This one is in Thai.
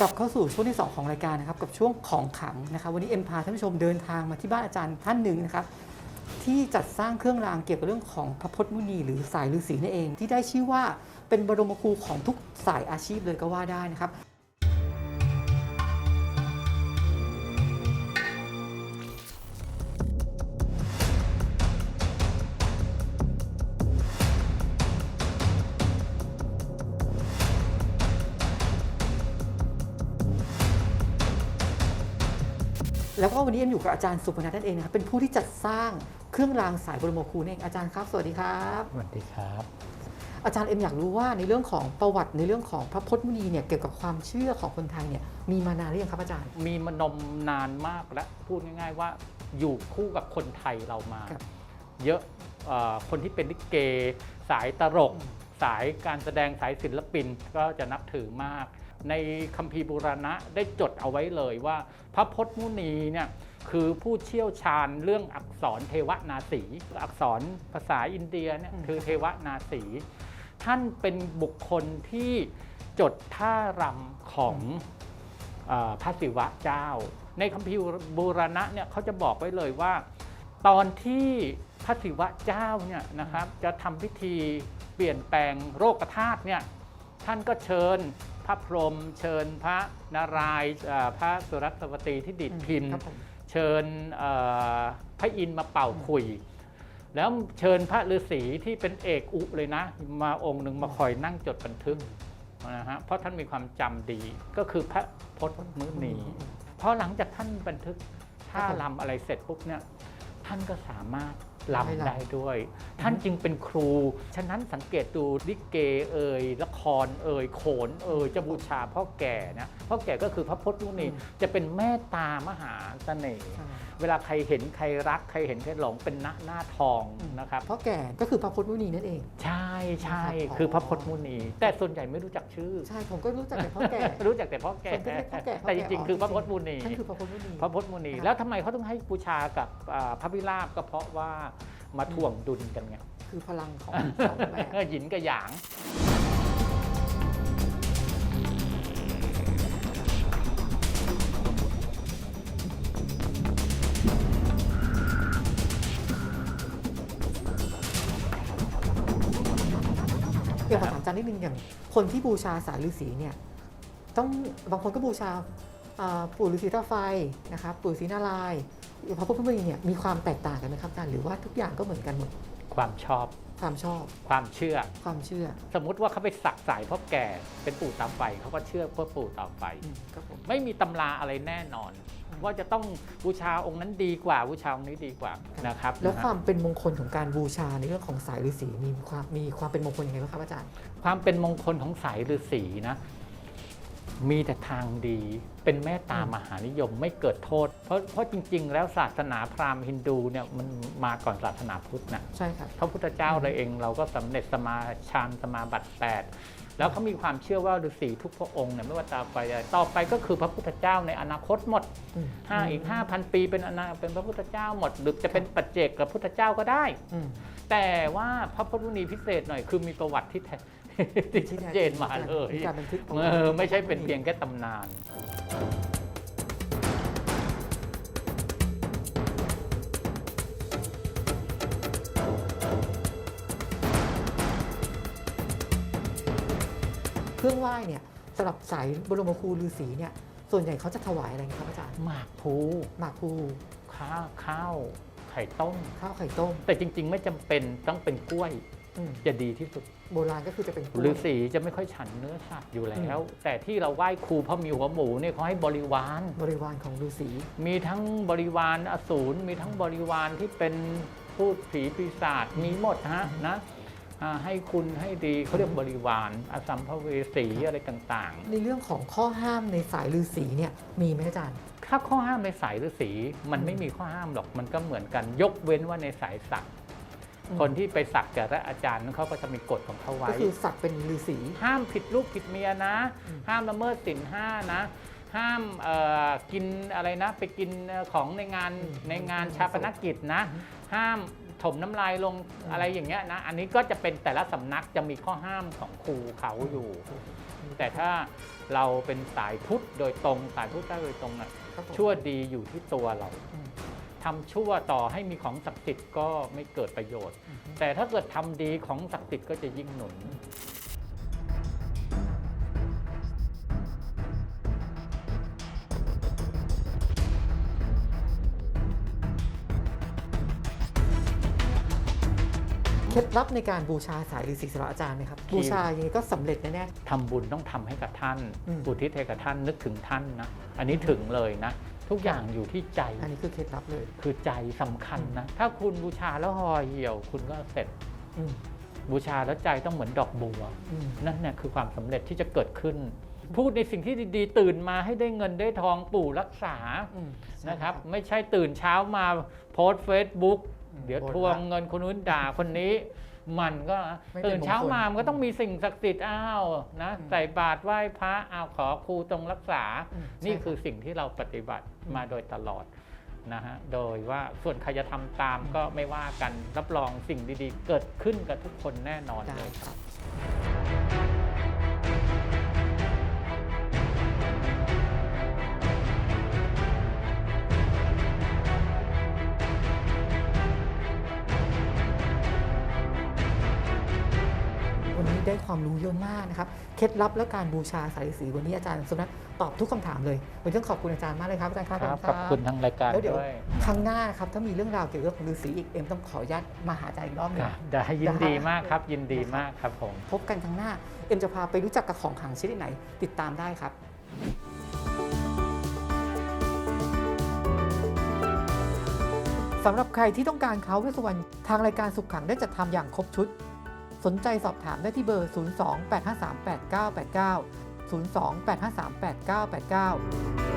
กลับเข้าสู่ช่วงที่ 2 ของรายการนะครับกับช่วงของขังนะครับวันนี้เอ็มพาท่านผู้ชมเดินทางมาที่บ้านอาจารย์ท่านหนึ่งนะครับที่จัดสร้างเครื่องรางเกี่ยวกับเรื่องของพระพจน์มุนี หรือสายฤาษีนั่นเอง ที่ได้ชื่อว่าเป็นบรมครูของทุกสายอาชีพเลยก็ว่าได้นะครับ แล้วก็วันนี้เอ็มอยู่กับอาจารย์สุพนัทนั่นเองนะครับเป็นผู้ที่จัดสร้างเครื่องรางสายบรมครูนั่นเองอาจารย์ครับสวัสดีครับสวัสดีครับ อาจารย์เอ็มอยากรู้ว่าในเรื่องของประวัติในเรื่องของพระพจน์มุนีเนี่ยเกี่ยวกับความเชื่อของคนไทยเนี่ยมีมานานหรือยังครับอาจารย์ มีมานมนานมากและพูดง่าย ๆ ว่าอยู่คู่กับคนไทยเรามา ครับ เยอะเอ่อคนที่เป็นลิเก สายตลก สายการแสดงสายศิลปินก็จะนับถือมาก ในคัมภีร์บูรณะได้จดเอาไว้เลยว่า พระพจน์มุนีเนี่ยคือผู้เชี่ยวชาญเรื่องอักษรเทวนาสีอักษรภาษาอินเดียเนี่ยอืมคือเทวนาสีท่านเป็นบุคคลที่จดท่ารำของเออพระศิวะเจ้า ในคัมภีร์บูรณะเนี่ยเขาจะบอกไว้เลยว่า ตอนที่พระศิวะเจ้าเนี่ยนะครับจะทำพิธีเปลี่ยนแปลงโรคธาตุเนี่ยท่านก็เชิญ พระพรหมเชิญพระนารายณ์เอ่อพระสุรัตวตีที่ดิดพิน ครับผม เชิญเอ่อพระอินทร์มาเป่าขลุย แล้วเชิญพระฤาษีที่เป็นเอกอุเลยนะ มาองค์หนึ่งมาคอยนั่งจดบันทึกนะฮะเพราะท่านมีความจำดีก็คือพระพจน์มุนีเพราะหลังจากท่านบันทึกท่าลำอะไรเสร็จปุ๊บเนี่ยท่านก็สามารถลำได้ด้วยท่านจึงเป็นครู ฉะนั้นสังเกตดูลิเกเอ่ยละครเอ่ยโขนเอ่ยจะบูชาพ่อแก่นะพ่อแก่ก็คือพระพจน์มุนีจะเป็นแม่ตามหาเสน่ห์ใช่เวลาใครเห็นใครรักใครเห็นใครหลงเป็นหน้าหน้าทองนะครับเพราะแก่ก็คือพระพจน์มุนีนั่นเอง ใช่ใช่ครับคือพระพจน์มุนี แต่ส่วนใหญ่ไม่รู้จักชื่อ ใช่ผมก็รู้จักแต่พ่อแก่รู้จักแต่พ่อแก่คนก็เรียกพ่อแก่พ่อแก่แต่จริงๆคือพระพจน์มุนีท่านคือพระพจน์มุนีพระพจน์มุนีครับแล้วทำไมเขาต้องให้บูชากับอ่าพระพิราบก็เพราะว่า มาถ่วงดุลกันไงคือพลังของสองแบบหยินกับหยาง เดี๋ยวขอถามอาจารย์นิดนึงอย่างคนที่บูชาสายฤาษีเนี่ยต้องบางคนก็บูชาอ่าปู่ฤาษีตาไฟนะครับปู่ฤาษีนารายณ์ พระพุทธมุนีเนี่ยมีความแตกต่างกันไหมครับอาจารย์หรือว่าทุกอย่างก็เหมือนกันหมดความชอบความชอบ ความเชื่อ ความเชื่อ สมมุติว่าเขาไปสักสายพ่อแก่เป็นปู่ตาไฟเขาก็เชื่อเพื่อปู่ตาไฟอืมครับผมไม่มีตำราอะไรแน่นอน ว่าจะต้องบูชาองค์นั้นดีกว่าบูชาองค์นี้ดีกว่านะครับ แล้วนะฮะความเป็นมงคลของการบูชาในเรื่องของสายฤาษีมีความมีความเป็นมงคลยังไงบ้างครับอาจารย์ ความเป็นมงคลของสายฤาษีนะ มีแต่ทางดี เป็นเมตตามหานิยมไม่เกิดโทษ เพราะเพราะจริง ๆ แล้วศาสนาพราหมณ์ฮินดูเนี่ยมันมาก่อนศาสนาพุทธนะใช่ครับพระพุทธเจ้าเราเองเราก็สำเร็จสมาฌานสมาบัติแปดแล้วเขามีความเชื่อว่าฤาษีทุกพระองค์เนี่ยไม่ว่าตาไปอะไรต่อไปก็คือพระพุทธเจ้าในอนาคตหมดอืมห้าอีก5,000ปีเป็นอนาเป็นพระพุทธเจ้าหมด หรือจะเป็นปัจเจกกับพุทธเจ้าก็ได้อืมแต่ว่าพระพุทธมุนีพิเศษหน่อยคือมีประวัติที่แท้ที่ชัดเจนมาเลยมีการบันทึกประเอวัติอไม่ใช่เป็นเพียงแค่ตำนาน เครื่องไหว้เนี่ยสำหรับสายบรมครูฤาษีเนี่ยส่วนใหญ่เขาจะถวายอะไรครับอาจารย์ หมากพลูหมากพลูข้าวข้าวไข่ต้ม ข้าวไข่ต้ม แต่จริง ๆ ไม่จำเป็นต้องเป็นกล้วย อืม จะดีที่สุดโบราณก็คือจะเป็นกล้วย ฤาษีจะไม่ค่อยฉันเนื้อสัตว์อยู่แล้ว แต่ที่เราไหว้ครูเพราะมีหัวหมูเนี่ยเขาให้บริวาร บริวารของฤาษีมีทั้งบริวารอสูรมีทั้งบริวารที่เป็นพูดผีปีศาจมีหมดฮะนะอ่าให้คุณให้ดีเขาเรียกบริวารอสัมภเวสีอะไรต่าง ในเรื่องของข้อห้ามในสายฤาษีเนี่ยมีไหมอาจารย์ ๆ ถ้าข้อห้ามในสายฤาษีมันไม่มีข้อห้ามหรอกมันก็เหมือนกัน ยกเว้นว่าในสายสักอืม คนที่ไปสักกับพระอาจารย์เขาก็จะมีกฎของเขาไว้ ก็คือสักเป็นฤาษีห้ามผิดลูกผิดเมียนะอืมห้ามละเมิดศีลห้านะ ห้ามเอ่อกินอะไรนะ ไปกินของในงานในงานชาปนกิจนะ ห้ามถมน้ำลายลงอะไรอย่างเงี้ยนะ อันนี้ก็จะเป็นแต่ละสำนักจะมีข้อห้ามของครูเขาอยู่ แต่ถ้าเราเป็นสายพุทธโดยตรงสายพุทธได้โดยตรงน่ะครับผมชั่วดีอยู่ที่ตัวเราอืม ทำชั่วต่อให้มีของศักดิ์สิทธิ์ก็ไม่เกิดประโยชน์ แต่ถ้าเกิดทำดีของศักดิ์สิทธิ์ก็จะยิ่งหนุน เคล็ดลับในการบูชาสายฤาษีสำหรับอาจารย์ไหมครับคือบูชายังไงก็สำเร็จแน่ ทำบุญต้องทำให้กับท่านอืม อุทิศให้กับท่านนึกถึงท่านนะ อันนี้ถึงเลยนะ ทุกอย่างอยู่ที่ใจๆอันนี้คือเคล็ดลับเลย คือใจสำคัญนะ ถ้าคุณบูชาแล้วห่อเหี่ยว คุณก็เสร็จอืมบูชาแล้วใจต้องเหมือนดอกบัวอืมนั่นเนี่ยคือความสำเร็จที่จะเกิดขึ้น พูดในสิ่งที่ดีๆ ตื่นมาให้ได้เงินได้ทองปู่รักษาอืมนะครับ ไม่ใช่ตื่นเช้ามาโพสเฟซบุ๊กอืมเดี๋ยวโพสต์ทวงละเงินคนนู้นด่าคนนี้ มันก็ไม่เป็นตื่นเช้ามามงคลมันก็ต้องมีสิ่งศักดิ์สิทธิ์อ้าวนะอืมใส่บาตรไหว้พระอ้าวขอครูตรงรักษา อืมนี่ใช่คือสิ่งที่เราปฏิบัติอืมมาโดยตลอดนะฮะโดยว่าส่วนใครจะทำตามก็ไม่ว่ากันรับรองสิ่งดีๆ เกิดขึ้นกับทุกคนแน่นอนได้เลย ครับ ความรู้เยอะมากนะครับ เคล็ดลับและการบูชาสายฤาษีวันนี้อาจารย์สมนัทตอบทุกคำถามเลยวันนี้ต้องขอบคุณอาจารย์มากเลยครับอาจารย์ครับครับขอบคุณทางรายการแล้วเดี๋ยวด้วยครั้งหน้าครับถ้ามีเรื่องราวเกี่ยวกับฤาษีอีกเอ็มต้องขออนุญาตมาหาอาจารย์อีกรอบหนึงได้ยินดีมากครับ ยินดีมากครับผมพบกันครั้งหน้าเอ็มจะพาไปรู้จักกับของขลังชนิดไหน ติดตามได้ครับสำหรับใครที่ต้องการเขาเวสสวรรณทางรายการสุขขังได้จัดทำอย่างครบชุด สนใจสอบถามได้ที่เบอร์ 028538989 028538989